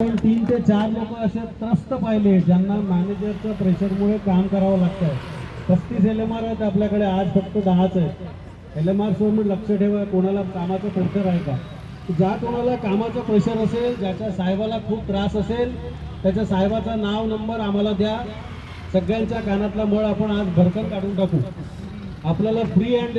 तीन ते चार लोक असे त्रस्त पाहिले. ज्यांना मॅनेजरच्या प्रेशरमुळे काम करावं लागतंय. पस्तीस एल एम आर आहेत आपल्याकडे आज फक्त दहाच आहेत. एल एम आर सोबत लक्ष ठेवा कोणाला कामाचं प्रेशर आहे का? ज्या कोणाला कामाचं प्रेशर असेल ज्याच्या साहेबाला खूप त्रास असेल त्याच्या साहेबाचा नाव नंबर आम्हाला द्या. सगळ्यांच्या कानातला मळ आपण आज भरकर काढून टाकू. आपल्याला फ्री हँड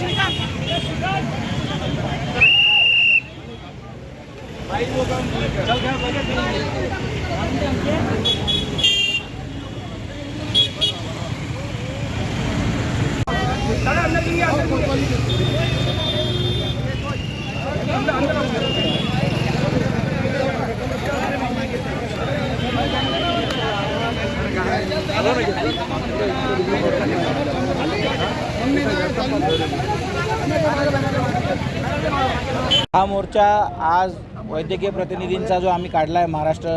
Gracias. हा मोर्चा आज वैद्यकीय प्रतिनिधींचा जो आम्ही काढला आहे महाराष्ट्र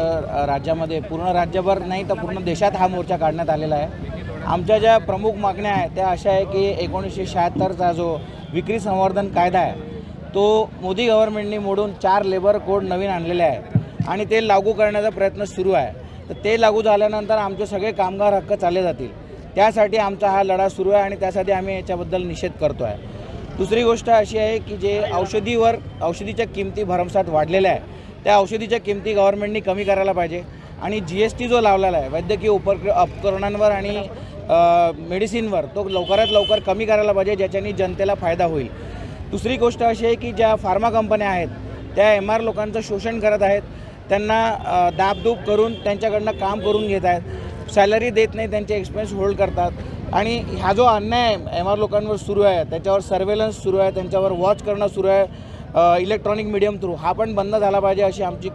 राज्यामध्ये पूर्ण राज्यभर नाही तर पूर्ण देशात हा मोर्चा काढण्यात आलेला आहे. आमच्या ज्या प्रमुख मागण्या आहेत त्या अशा आहे की एकोणीसशे शहात्तरचा जो विक्री संवर्धन कायदा आहे तो मोदी गव्हर्नमेंटने मोडून चार लेबर कोड नवीन आणलेले आहेत आणि ते लागू करण्याचा प्रयत्न सुरू आहे. तर ते लागू झाल्यानंतर आमचे सगळे कामगार हक्क चालले जातील. त्यासाठी आमचा हा लढा सुरू आहे आणि त्यासाठी आम्ही याच्याबद्दल निषेध करतो आहे दुसरी गोष्ट अशी आहे की जे औषधीवर औषधीच्या किमती भरमसाठ वाढलेल्या आहे त्या औषधीच्या किमती गव्हर्नमेंटनी कमी करायला पाहिजे. आणि जी एस टी जो लावलेला आहे वैद्यकीय उपक उपकरणांवर आणि मेडिसिनवर तो लवकरात लवकर कमी करायला पाहिजे ज्याच्यानी जनतेला फायदा होईल. दुसरी गोष्ट अशी आहे की ज्या फार्मा कंपन्या आहेत त्या एम आर लोकांचं शोषण करत आहेत. त्यांना दाबदूब करून त्यांच्याकडनं काम करून घेत आहेत. सॅलरी देत नाही त्यांचे एक्सपेन्स होल्ड करतात. आणि हा जो अन्याय एम आर लोकांवर सुरू आहे त्याच्यावर सर्वेलन्स सुरू आहे त्यांच्यावर वॉच करणं सुरू आहे इलेक्ट्रॉनिक मीडियम थ्रू हा पण बंद झाला पाहिजे अशी आमची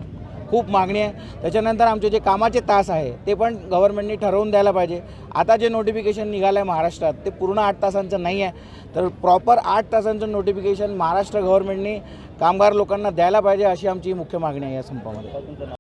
खूप मागणी आहे. त्याच्यानंतर आमचे जे कामाचे तास आहे ते पण गव्हर्नमेंटनी ठरवून द्यायला पाहिजे. आता जे नोटिफिकेशन निघालं आहे महाराष्ट्रात ते पूर्ण आठ तासांचं नाही आहे. तर प्रॉपर आठ तासांचं नोटिफिकेशन महाराष्ट्र गव्हर्नमेंटनी कामगार लोकांना द्यायला पाहिजे अशी आमची मुख्य मागणी आहे या संपामध्ये.